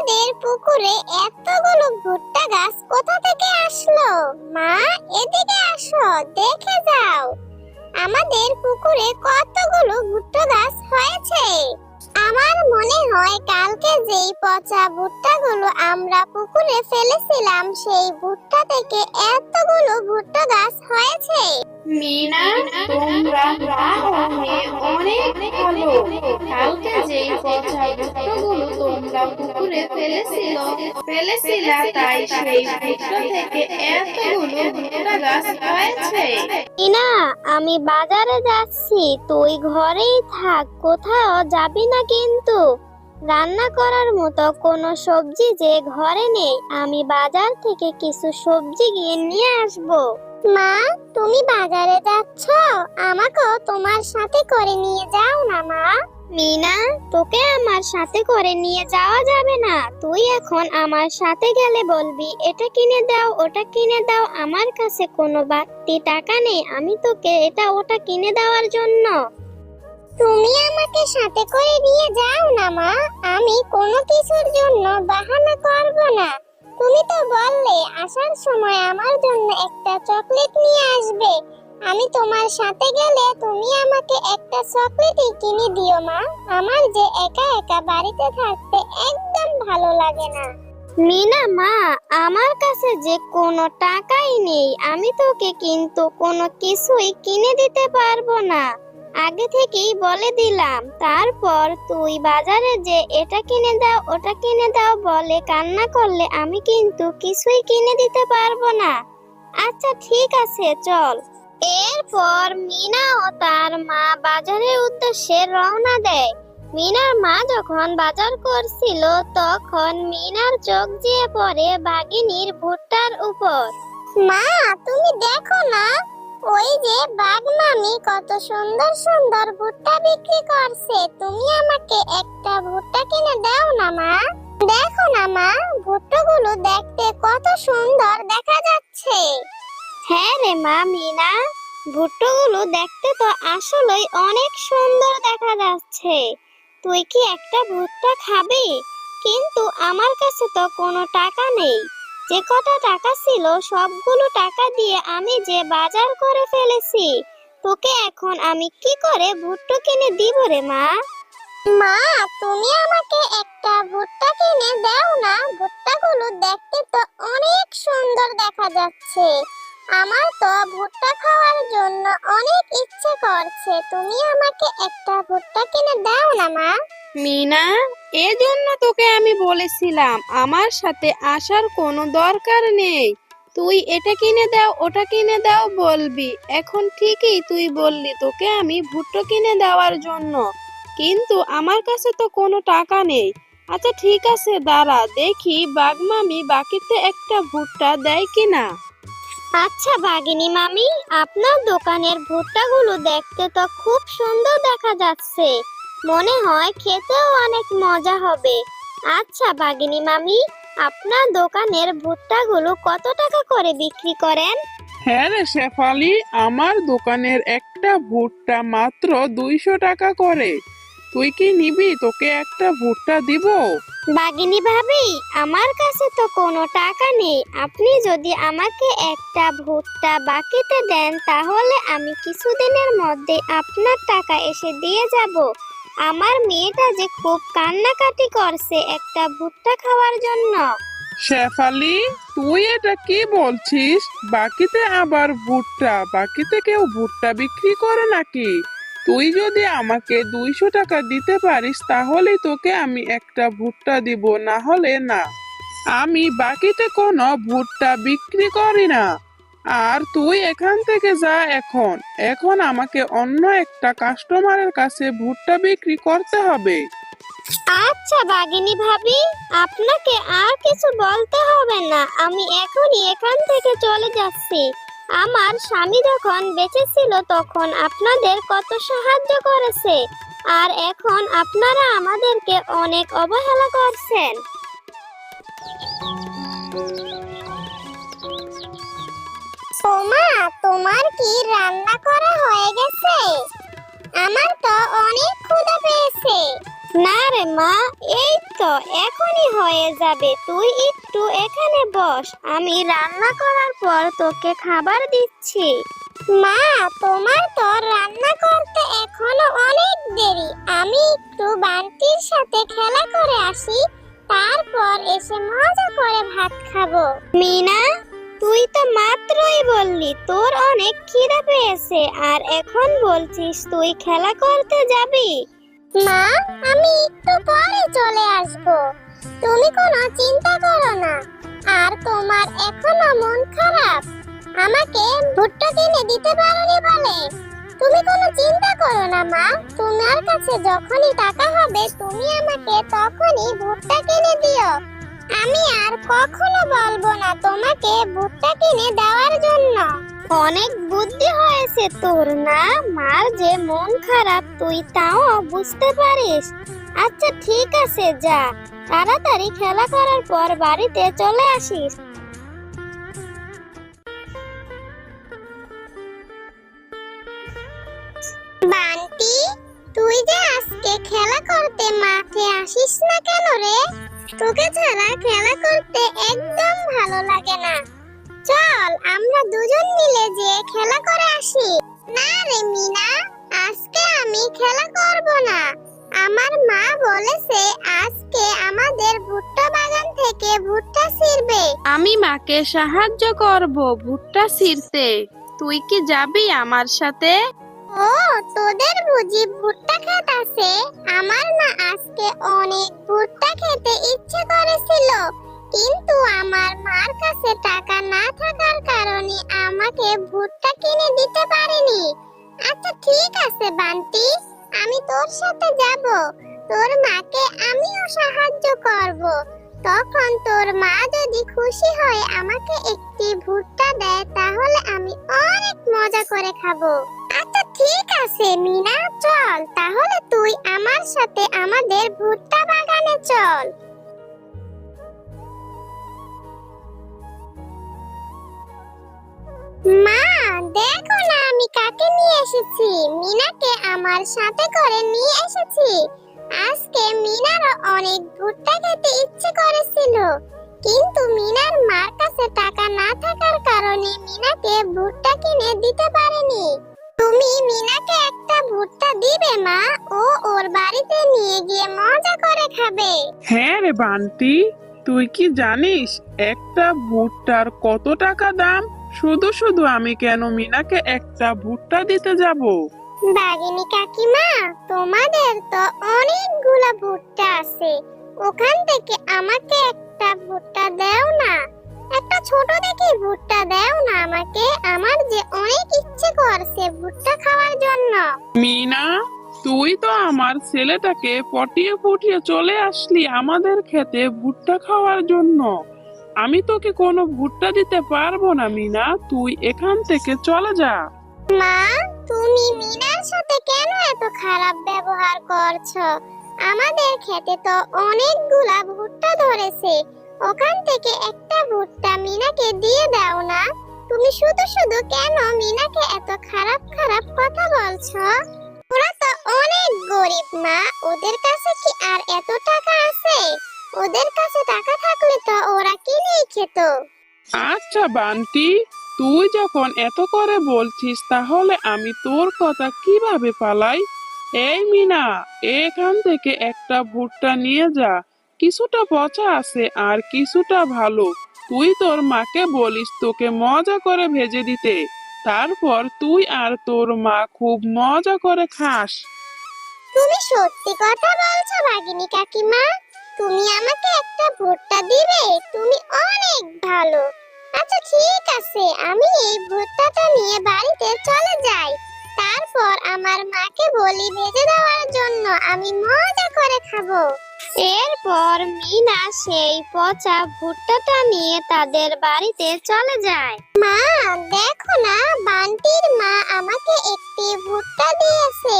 আমাদের পুকুরে এতগুলো ভুট্টা গাছ কোথা থেকে আসলো? মা, এদিকে আসো, দেখে যাও। আমাদের পুকুরে কতগুলো ভুট্টা গাছ হয়েছে? আমার মনে হয় কালকে যেই পচা ভুট্টাগুলো আমরা পুকুরে ফেলেছিলাম, সেই ভুট্টা থেকে এতগুলো ভুট্টা গাছ হয়েছে। মিনা, তোমরা অনেক ভালো। কালকে পচা তোমরা পুকুরে ফেলেছিল তাই সেই থেকে এতগুলো গাছ হয়েছে। না আমি বাজারে যাচ্ছি। তুই ঘরেই থাক, কোথাও যাবি না কিন্তু। রান্না করার মতো কোনো সবজি যে ঘরে নেই, আমি বাজার থেকে কিছু সবজি গিয়ে নিয়ে আসব। মা, তুমি বাজারে যাচ্ছ? আমাকেও তোমার সাথে করে নিয়ে যাও না, মা। মিনা, তোকে আমার সাথে করে নিয়ে যাওয়া যাবে না। তুই এখন আমার সাথে গেলে বলবি, এটা কিনে দাও, ওটা কিনে দাও, আমার কাছে কোনো বাড়তি টাকা নেই। আমি তোকে এটা, ওটা কিনে দেওয়ার জন্য। তুমি আমাকে সাথে করে নিয়ে যাও না, মা। আমি কোনো কিছুর জন্য বাহানা করব না। তুমি তো বললে আসার সময় আমার জন্য একটা চকলেট নিয়ে আসবে। আমি তোমার সাথে গেলে তুমি আমাকে একটা চকলেটই কিনে দিও মা। আমার যে একা একা বাড়িতে থাকতে একদম ভালো লাগে না। মিনা মা, আমার কাছে যে কোনো টাকাই নেই। আমি তোকে কিন্তু কোনো কিছুই কিনে দিতে পারব না। আগে থেকেই বলে দিলাম, তারপর তুই বাজারে যে এটা কিনে দাও, ওটা কিনে দাও বলে কান্না করলে আমি কিন্তু কিছুই কিনে দিতে পারব না। আচ্ছা ঠিক আছে, চল। এরপর মিনা ও তার মা বাজারের উদ্দেশ্যে রওনা দেয়। মিনার মা যখন বাজার করছিল, তখন মিনার চোখ যেয়ে পড়ে বাগিনীর ভুট্টার উপর। মা, তুমি দেখো না ওই যে বাঘ মামি কত সুন্দর সুন্দর ভুট্টা বিক্রি করছে। তুমি আমাকে একটা ভুট্টা কিনে দাও না, মা। দেখো না, মা, ভুট্টাগুলো দেখতে কত সুন্দর দেখা যাচ্ছে। হ্যাঁ রে, মা, মিনা, ভুট্টাগুলো দেখতে তো আসলেই অনেক সুন্দর দেখা যাচ্ছে। তুই কি একটা ভুট্টা খাবি? কিন্তু আমার কাছে তো কোনো টাকা নেই। যে কটা টাকা ছিল সবগুলো টাকা দিয়ে আমি যে বাজার করে ফেলেছি, তোকে এখন আমি কি করে ভুট্টো কিনে দিব রে মা? মা, তুমি আমাকে একটা ভুট্টা কিনে দাও না। ভুট্টাগুলো দেখতে তো অনেক সুন্দর দেখা যাচ্ছে। আমার তো ভুট্টা খাওয়ার জন্য অনেক ইচ্ছে করছে। তুমি আমাকে একটা ভুট্টা কিনে দাও না, মা। মিনা, এজন্য তোকে আমি বলেছিলাম, আমার সাথে আসার কোনো দরকার নেই। তুই এটা কিনে দাও, ওটা কিনে দাও বলবি। এখন ঠিকই তুই বললি তোকে আমি ভুট্টো কিনে দেওয়ার জন্য। কিন্তু আমার কাছে তো কোনো টাকা নেই। আচ্ছা ঠিক আছে, দাঁড়া, দেখি বাগমামি বাকিতে একটা ভুট্টা দেয় কিনা। আচ্ছা বাগিনী মামি, আপনার দোকানের ভুট্টাগুলো দেখতে তো খুব সুন্দর দেখা যাচ্ছে। মনে হয় খেতেও অনেক মজা হবে। আচ্ছা বাগিনী মামি, আপনার দোকানের ভুট্টাগুলো কত টাকা করে বিক্রি করেন? হ্যাঁ রে শেফালি, আমার দোকানের একটা ভুট্টা মাত্র দুইশো টাকা করে। তুই কি নিবি? তোকে একটা ভুট্টা দিব? বাগিনী ভাবি, আমার কাছে তো কোনো টাকা নেই। আপনি যদি আমাকে একটা ভুট্টা বাকিতে দেন, তাহলে আমি কিছুদিনের মধ্যে আপনার টাকা এসে দিয়ে যাব। আমার মেয়েটা যে খুব কান্নাকাটি করছে একটা ভুট্টা খাওয়ার জন্য। শেফালি, তুই এটা কি বলছিস? বাকিতে আবার ভুট্টা, বাকিতে কেউ ভুট্টা বিক্রি করে নাকি? তুই যদি আমাকে দুইশো টাকা দিতে পারিস, তাহলে তোকে আমি একটা ভুট্টা দিব, না হলে না। আমি বাকিতে কোনো ভুট্টা বিক্রি করি না। আর তুই এখান থেকে যা এখন। এখন আমাকে অন্য একটা কাস্টমারের কাছে ভুট্টা বিক্রি করতে হবে। আচ্ছা বাগিনী ভাবি, আপনাকে আর কিছু বলতে হবে না। আমি এখনই এখান থেকে চলে যাচ্ছি। আমার স্বামী যখন বেঁচে ছিল তখন আপনাদের কত সাহায্য করেছে। আর এখন আপনারা আমাদেরকে অনেক অবহেলা করছেন। সোমা, তোমার কি রান্না করা হয়ে গেছে? আমার তো অনেক ক্ষুধা পেয়েছে। না রে মা, এই তো এখনই হয়ে যাবে। তুই একটু এখানে বস, আমি রান্না করার পর তোকে খাবার দিচ্ছি। মা, তোমার তো রান্না করতে এখনও অনেক দেরি। আমি একটু বান্টির সাথে খেলা করে আসি, তারপর এসে মজা করে ভাত খাব। মিনা, তুই তো মাত্রই বললি, তোর অনেক খিদে পেয়েছে, আর এখন বলছিস তুই খেলা করতে যাবি? মা, আমি একটু পরে চলে আসব। তুমি কোনো চিন্তা করো না। আর তোমার এখনও মন খারাপ। আমাকে ভুট্টা কিনে দিতে পারোনি বলে। তুমি কোনো চিন্তা করো না, মা। তোমার কাছে যখনই টাকা হবে, তুমি আমাকে তখনই ভুট্টা কিনে দিও। আমি আর কখনো বলব না, তোমাকে ভুট্টা কিনে দেওয়ার জন্য অনেক বুদ্ধি হয়েছে তোর, না? মার যে মন খারাপ, তুই তাও বুঝতে পারিস। আচ্ছা ঠিক আছে, যা। তাড়াতাড়ি খেলা করার পর বাড়িতে চলে আসিস। বান্টি, তুই যে আজকে খেলা করতে মাঠে আসিস না কেন রে? তোকে ছাড়া খেলা করতে একদম ভালো লাগে না। চল আমরা দুজন মিলে যে খেলা করে আসি। না রে মিনা আজকে আমি খেলা করব না। আমার মা বলেছে আজকে আমাদের ভুট্টা বাগান থেকে ভুট্টা ছিঁড়বে। আমি মাকে সাহায্য করব ভুট্টা ছিঁড়তে। তুই কি যাবি আমার সাথে? ও তোদের বুঝি ভুট্টা ক্ষেত আছে। আমার মা আজকে অনেক ভুট্টা খেতে ইচ্ছে করেছিল। কিন্তু আমার মার কাছে টাকা না থাকার কারণে আমাকে ভুট্টা কিনে দিতে পারেনি। আচ্ছা ঠিক আছে, বান্টি। আমি তোর সাথে যাব। তোর মাকে আমিও সাহায্য করব। তখন তোর মা যদি খুশি হয় আমাকে একটি ভুট্টা দেয়, তাহলে আমি অনেক মজা করে খাব। আচ্ছা ঠিক আছে, মিনা, চল। তাহলে তুই আমার সাথে আমাদের ভুট্টা বাগানে চল। এসেছি। মিনাকে আমার সাথে করে নিয়ে এসেছি। আজকে মিনারও অনেক ভুট্টা খেতে ইচ্ছে করেছিল। কিন্তু মিনার মার কাছে টাকা না থাকার কারণে মিনাকে ভুট্টা কিনে দিতে পারেনি। তুমি মিনাকে একটা ভুট্টা দিবে, মা। ও ওর বাড়িতে নিয়ে গিয়ে মজা করে খাবে। হ্যাঁ রে বান্টি, তুই কি জানিস, একটা ভুট্টার কত টাকা দাম? শুধু শুধু আমি কেন মিনাকে একটা ভুট্টা দিতে যাব? বাগিনী কাকিমা তোমাদের তো অনেকগুলা ভুট্টা আছে। ওখান থেকে আমাকে একটা ভুট্টা দাও না। একটা ছোট দেখে ভুট্টা দাও না আমাকে। আমার যে অনেক ইচ্ছে করছে ভুট্টা খাওয়ার জন্য। মিনা তুই তো আমার ছেলেটাকে পটিয়ে পটিয়ে চলে আসলি আমাদের খেতে ভুট্টা খাওয়ার জন্য। আমি তোকে কোনো ভুট্টা দিতে পারব না, মিনা। তুই এখান থেকে চলে যা। মা, তুমি মিনার সাথে কেন এত খারাপ ব্যবহার করছ? আমাদের খেতে তো অনেকগুলা ভুট্টা ধরেছে। ওখান থেকে একটা ভুট্টা মিনাকে দিয়ে দাও না। তুমি শুধু শুধু কেন মিনাকে এত খারাপ খারাপ কথা বলছো? ওরা তো অনেক গরিব মা। ওদের কাছে কি আর এত টাকা আছে? ওদের কাছে টাকা থাকলে তো ওরা কিনেই খেত? আচ্ছা বান্টি তুই যখন এত করে বলছিস তাহলে আমি তোর কথা কীভাবে পালাই? এই মিনা এখান থেকে একটা ভুট্টা নিয়ে যা। কিছুটা পচা আছে আর কিছুটা ভালো। তুই তোর মাকে বলিস তোকে মজা করে ভেজে দিতে। তারপর তুই আর তোর মা খুব মজা করে খাস। তুমি সত্যি কথা বলছো বাগিনী কাকিমা? তুমি আমাকে একটা ভুট্টা দিবে তুমি অনেক ভালো। আচ্ছা ঠিক আছে, আমি এই ভুট্টাটা নিয়ে বাড়িতে চলে যাই। তারপর আমার মাকে বলি ভেজে দেওয়ার জন্য আমি মজা করে খাব। এরপর মিনা সেই পচা ভুট্টাটা নিয়ে তাদের বাড়িতে চলে যায়। মা, দেখো না, বান্টির মা আমাকে একটি ভুট্টা দিয়েছে।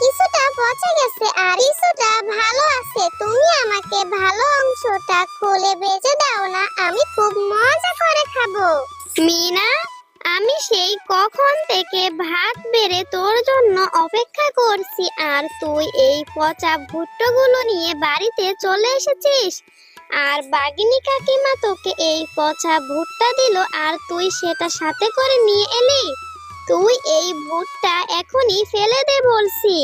কিছুটা পচে গেছে আর কিছুটা ভালো আছে। তুমি আমাকে ভালো অংশটা খুলে বেজে দাও না, আমি খুব মজা করে খাব। মিনা, আমি সেই কখন থেকে ভাত বেড়ে তোর জন্য অপেক্ষা করছি, আর তুই এই পচা ভুট্টোগুলো নিয়ে বাড়িতে চলে এসেছিস? আর বাগিনী কাকিমা তোকে এই পচা ভুট্টা দিল, আর তুই সেটা সাথে করে নিয়ে এলি? তুই এই ভুট্টা এখনই ফেলে দে বলছি।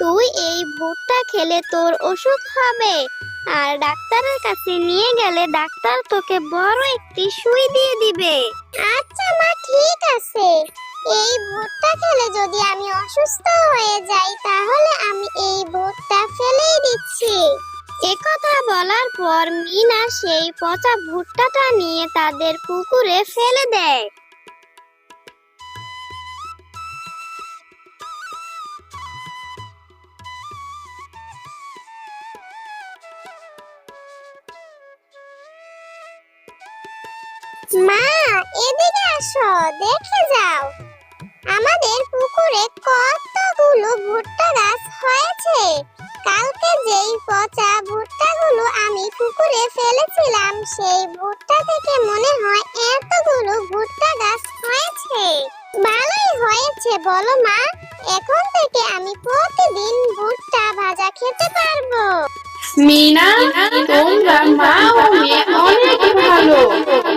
তুই এই ভুট্টা খেলে তোর অসুখ হবে। আর ডাক্তারের কাছে নিয়ে গেলে ডাক্তার তোকে বড় একটি সুই দিয়ে দিবে। আচ্ছা মা ঠিক আছে। এই ভুট্টা খেলে যদি আমি অসুস্থ হয়ে যাই তাহলে আমি এই ভুট্টা ফেলেই দিচ্ছি। একথা বলার পর মিনা সেই পচা ভুট্টাটা নিয়ে তাদের পুকুরে ফেলে দেয়। মা, এদিকে আসো, দেখে যাও। আমাদের পুকুরে কতগুলো ভুট্টা গাছ হয়েছে? কালকে যেই পচা ভুট্টাগুলো আমি পুকুরে ফেলেছিলাম, সেই ভুট্টা থেকে মনে হয় এতগুলো ভুট্টা গাছ হয়েছে। ভালোই হয়েছে, বলো মা। এখন থেকে আমি প্রতিদিন ভুট্টা ভাজা খেতে পারব। মিনা, তোমরা মা ও মেয়ে অনেক ভালো।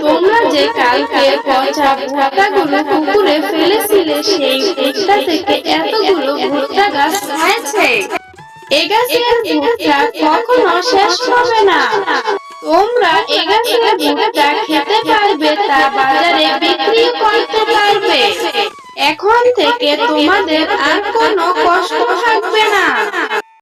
তোমরা যে কালকে পচা ভুট্টাগুলো পুকুরে ফেলেছিলে, সেই ভুট্টা থেকে এতগুলো ভুট্টা গাছ হয়েছে। এ গাছের ভুট্টা কখনো শেষ হবে না। তোমরা এ গাছের ভুট্টা খেতে পারবে, তা বাজারে বিক্রি করতে পারবে। এখন থেকে তোমাদের আর কোনো কষ্ট থাকবে না।